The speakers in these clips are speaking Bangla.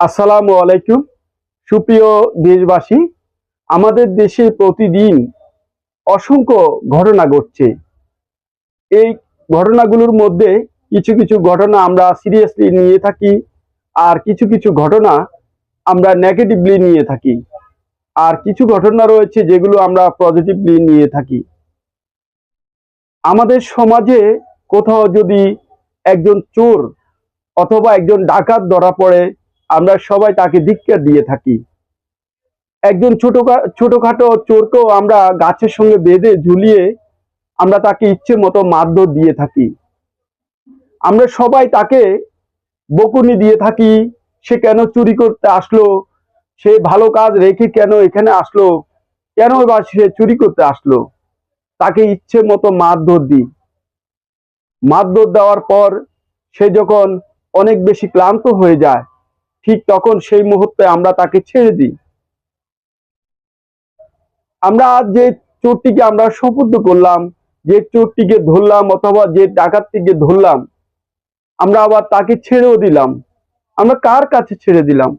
আসসালামু আলাইকুম। সুপ্রিয় দেশবাসী, আমাদের দেশে প্রতিদিন অসংখ্য ঘটনা ঘটছে। এই ঘটনাগুলোর মধ্যে কিছু কিছু ঘটনা আমরা সিরিয়াসলি নিয়ে থাকি আর কিছু কিছু ঘটনা আমরা নেগেটিভলি নিয়ে থাকি। আর কিছু ঘটনা রয়েছে যেগুলো আমরা পজিটিভলি নিয়ে থাকি। আমাদের সমাজে কোথাও যদি একজন চোর অথবা একজন ডাকাত ধরা পড়ে আমরা সবাই তাকে ধিক্কার দিয়ে থাকি। একজন ছোট ছোটখাটো চোরকেও আমরা গাছের সঙ্গে বেঁধে ঝুলিয়ে আমরা তাকে ইচ্ছে মতো মারধর দিয়ে থাকি। আমরা সবাই তাকে বকুনি দিয়ে থাকি, সে কেন চুরি করতে আসলো, সে ভালো কাজ রেখে কেন এখানে আসলো, কেন বা সে চুরি করতে আসলো, তাকে ইচ্ছে মতো মারধর দিই। মারধর দেওয়ার পর সে যখন অনেক বেশি ক্লান্ত হয়ে যায় ঠিক তখন সেই মুহূর্তে আমরা তাকে ছেড়ে দিই। আমরা যে চোরটিকে আমরা সুপুর্দ করলাম, যে চোরটিকে ধরলাম অথবা যে ডাকাতটিকে ধরলাম, আমরা আবার তাকে ছেড়েও দিলাম। আমরা কার কাছে ছেড়ে দিলাম?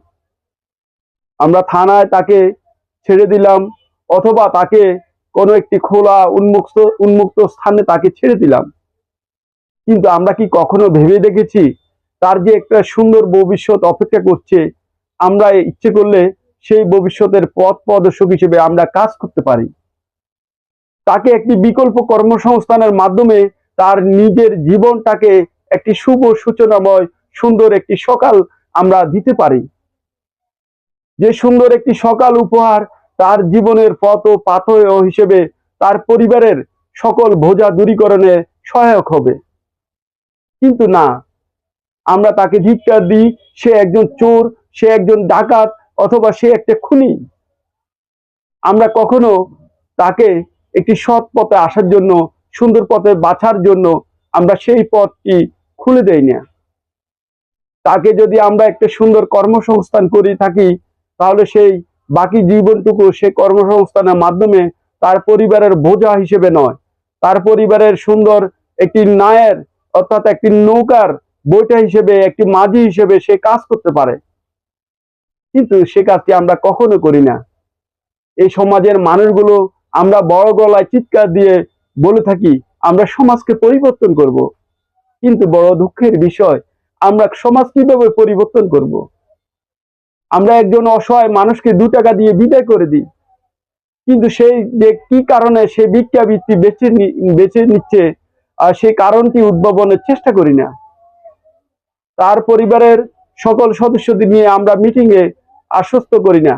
আমরা থানায় তাকে ছেড়ে দিলাম অথবা তাকে কোনো একটি খোলা উন্মুক্ত উন্মুক্ত স্থানে তাকে ছেড়ে দিলাম। কিন্তু আমরা কি কখনো ভেবে দেখেছি তার যে একটা সুন্দর ভবিষ্যৎ অপেক্ষা করছে, আমরা ইচ্ছে করলে সেই ভবিষ্যতের পথ প্রদর্শক হিসেবে আমরা কাজ করতে পারি। তাকে একটি বিকল্প কর্মসংস্থানের মাধ্যমে তার নিজের জীবনটাকে একটি শুভ সূচনাময়, সুন্দর একটি সকাল আমরা দিতে পারি। যে সুন্দর একটি সকাল উপহার তার জীবনের পথ ও পাথয় হিসেবে তার পরিবারের সকল ভোজা দূরীকরণে সহায়ক হবে। কিন্তু না আমরা তাকে ধিক্কার দিই, সে একজন চোর, সে একজন ডাকাত অথবা সে একটা খুনি। আমরা কখনো তাকে একটি সৎ পথে আসার জন্য, সুন্দর পথে বাছার জন্য আমরা সেই পথটি খুলে দেই না। তাকে যদি আমরা একটা সুন্দর কর্মসংস্থান করে থাকি, তাহলে সেই বাকি জীবনটুকু সে কর্মসংস্থানের মাধ্যমে তার পরিবারের বোঝা হিসেবে নয়। তার পরিবারের সুন্দর একটি নায়ের, অর্থাৎ একটি নৌকার বইটা হিসেবে, একটি মাঝি হিসেবে সে কাজ করতে পারে কিন্তু সে কাজটি আমরা কখনো করি না এই সমাজের মানুষগুলো আমরা বড় গলায় চিৎকার দিয়ে বলে থাকি, আমরা সমাজকে পরিবর্তন করব। কিন্তু বড় দুঃখের বিষয়, আমরা সমাজ কীভাবে পরিবর্তন করব। আমরা একজন অসহায় মানুষকে দু টাকা দিয়ে বিদায় করে দিই কিন্তু সেই যে কি কারণে সে ভিক্ষাবৃত্তি বেছে বেছে নিচ্ছে, আর সেই কারণটি উদ্ভাবনের চেষ্টা করি না তার পরিবারের সকল সদস্যদের নিয়ে আমরা মিটিং এ আশ্বস্ত করি না।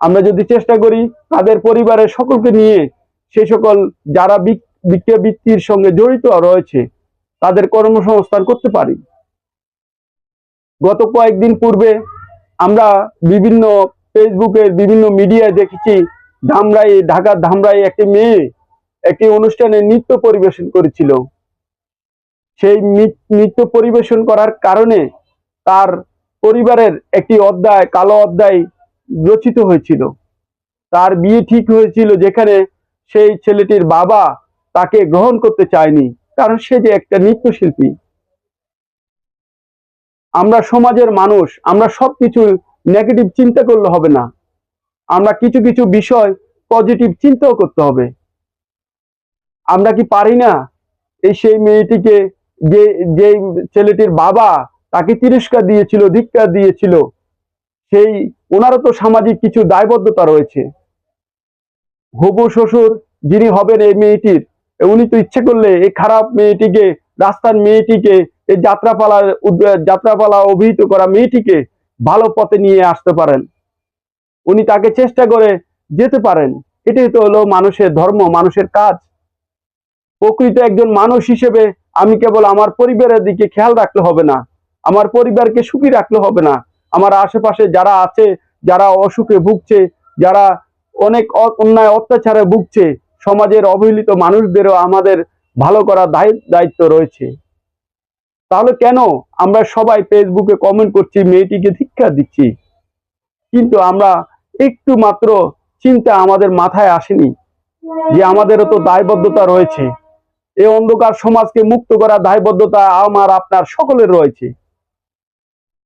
আমরা যদি চেষ্টা করি তাদের পরিবারের সকলকে নিয়ে সেই সকল যারা ভিক্ষাবৃত্তির সঙ্গে জড়িত রয়েছে, তাদের কর্মসংস্থান করতে পারি। গত কয়েকদিন পূর্বে আমরা বিভিন্ন ফেসবুকের বিভিন্ন মিডিয়ায় দেখেছি, ধামরাই ঢাকার ধামরাই একটি মেয়ে একটি অনুষ্ঠানে নৃত্য পরিবেশন করেছিল। সেই নৃত্য পরিবেশন করার কারণে তার পরিবারের একটি অধ্যায়, কালো অধ্যায় রচিত হয়েছিল। তার বিয়ে ঠিক হয়েছিল যেখানে সেই ছেলেটির বাবা তাকে গ্রহণ করতে চায়নি, কারণ সে যে একটা নৃত্যশিল্পী। আমরা সমাজের মানুষ, আমরা সবকিছু নেগেটিভ চিন্তা করলে হবে না। আমরা কিছু কিছু বিষয় পজিটিভ চিন্তাও করতে হবে। আমরা কি পারি না এই সেই মেয়েটিকে যে যে ছেলেটির বাবা তাকে তিরস্কার দিয়েছিল, ধিক্কার দিয়েছিল, সেই, ওনারও তো সামাজিক কিছু দায়বদ্ধতা রয়েছে। হবু শ্বশুর যিনি হবেন এই মেয়েটির, উনি তো ইচ্ছে করলে এই খারাপ মেয়েটিকে রাস্তার মেয়েটিকে, এই যাত্রাপালার যাত্রাপালা অভিহিত করা মেয়েটিকে ভালো পথে নিয়ে আসতে পারেন। উনি তাকে চেষ্টা করে যেতে পারেন। এটাই তো হলো মানুষের ধর্ম, মানুষের কাজ। প্রকৃত একজন মানুষ হিসেবে আমি কেবল আমার পরিবারের দিকে খেয়াল রাখলে হবে না। আমার পরিবারকে সুখী রাখলে হবে না। আমার আশেপাশে যারা আছে, যারা অসুখে ভুগছে, যারা অনেক অন্যায় অত্যাচারে ভুগছে, সমাজের অবহেলিত মানুষদেরও আমাদের ভালো করার দায়িত্ব রয়েছে। তাহলে কেন আমরা সবাই ফেসবুকে কমেন্ট করছি, মেয়েটিকে ধিক্ষা দিচ্ছি? কিন্তু আমরা একটু মাত্র চিন্তা আমাদের মাথায় আসেনি যে আমাদেরও তো দায়বদ্ধতা রয়েছে। এই অন্ধকার সমাজকে মুক্ত করার দায়বদ্ধতা আমার, আপনার সকলের রয়েছে।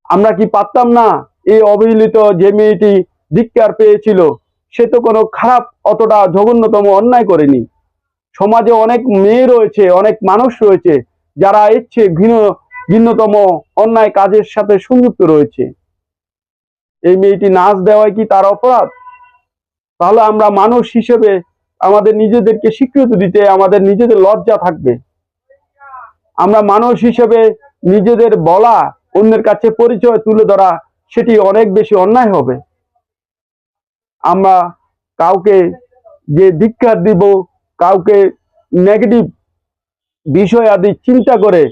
আমরা কি পারতাম না এই অবহেলিত যে মেয়েটি ধিক্কার পেয়েছিল? সে তো কোনো খারাপ, অতটা জঘন্যতম অন্যায় করেনি। সমাজে অনেক মেয়ে রয়েছে, অনেক মানুষ রয়েছে, যারা ইচ্ছে ঘৃণ, ঘৃণ্যতম অন্যায় কাজের সাথে সংযুক্ত রয়েছে। এই মেয়েটি নাচ দেওয়ায় কি তার অপরাধ? তাহলে আমরা মানুষ হিসেবে আমাদের নিজেদেরকে স্বীকৃতি দিতে আমাদের নিজেদের লজ্জা থাকবে। আমরা মানুষ হিসেবে নিজেদের বলা, অন্যের কাছে পরিচয় তুলে ধরা, সেটি অনেক বেশি অন্যায় হবে। আমরা কাউকে যে ধিক্ষার দিব, কাউকে নেগেটিভ বিষয় আদি চিন্তা করে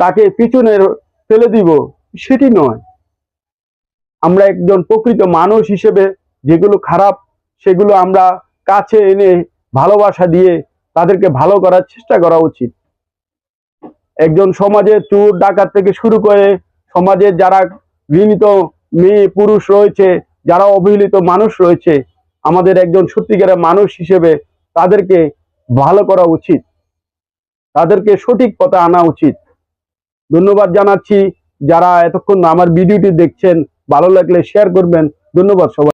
তাকে পিছনে ফেলে দিব, সেটি নয়। আমরা একজন প্রকৃত মানুষ হিসেবে যেগুলো খারাপ, সেগুলো আমরা কাছে এনে ভালোবাসা দিয়ে তাদেরকে ভালো করার চেষ্টা করা উচিত। একজন সমাজের চোর ডাকাত থেকে শুরু করে সমাজের যারা ঘৃণিত মেয়ে, পুরুষ রয়েছে, যারা অবহেলিত মানুষ রয়েছে, আমাদের একজন সত্যিকারের মানুষ হিসেবে তাদেরকে ভালো করা উচিত। তাদেরকে সঠিক পথে আনা উচিত। ধন্যবাদ জানাচ্ছি। যারা এতক্ষণ আমার ভিডিওটি দেখছেন, ভালো লাগলে শেয়ার করবেন। ধন্যবাদ সবাই।